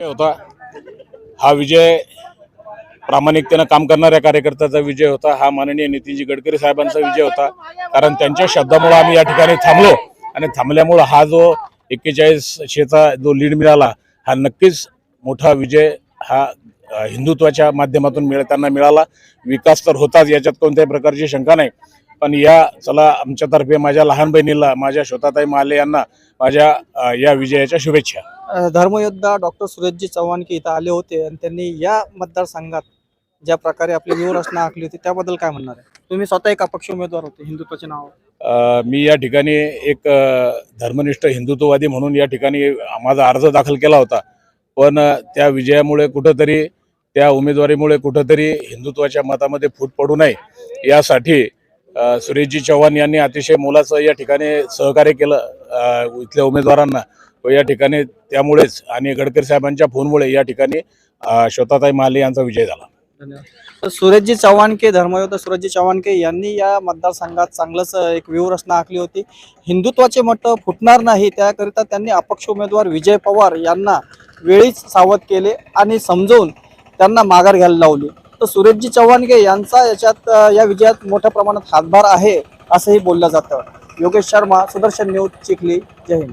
होता. हा विजय प्रामाणिकतेनं काम करणाऱ्या कार्यकर्त्याचा विजय होता. हा माननीय नितीनजी गडकरी साहेबांचा विजय होता. कारण त्यांच्या शब्दामुळे आम्ही या ठिकाणी थांबलो आणि थांबल्यामुळं हा जो एक्केचाळीसशेचा जो लीड मिळाला हा नक्कीच मोठा विजय हा हिंदुत्वाच्या माध्यमातून मिळताना मिळाला. विकास तर होताच याच्यात कोणत्याही प्रकारची शंका नाही. पण या चला आमच्यातर्फे माझ्या लहान बहिणीला माझ्या श्रोताताई माले यांना माझ्या या विजयाच्या शुभेच्छा. धर्मयोद्धा डॉक्टर सुरेशजी चव्हाण की इथं आले होते आणि त्यांनी या मतदारसंघात ज्या प्रकारे आपली व्यूहरचना आखली होती त्याबद्दल काय म्हणणार आहे? तुम्ही स्वतः एक अपक्ष उमेदवार होते हिंदुत्वाचे नाव. मी या ठिकाणी एक धर्मनिष्ठ हिंदुत्ववादी म्हणून या ठिकाणी माझा अर्ज दाखल केला होता. पण त्या विजयामुळे कुठंतरी त्या उमेदवारीमुळे कुठंतरी हिंदुत्वाच्या मतामध्ये फूट पडू नये. यासाठी सुरेशजी चव्हाण यांनी अतिशय मोलाचं या ठिकाणी सहकार्य केलं इथल्या उमेदवारांना. या ठिकाणी त्यामुळेच आणि गडकरी साहेबांच्या फोनमुळे या ठिकाणी श्वेताताई महाले यांचा विजय झाला. सूरजजी चव्हाणके सुरेशजी चव्हाण के धर्मयोद्धा सुरेशजी चव्हाणके यांनी या मतदारसंघात चांगलंच एक व्यूहरचना आखली होती. हिंदुत्वाचे मत फुटणार नाही त्याकरिता त्यांनी अपक्ष उमेदवार विजय पवार यांना वेळीच सावध केले आणि समजवून त्यांना माघार घ्यायला लावली. तर सुरेशजी चव्हाणगे यांचा याच्यात या विजयात मोठ्या प्रमाणात हातभार आहे असंही बोललं जातं. योगेश शर्मा सुदर्शन न्यूज चिखली जय हिंद.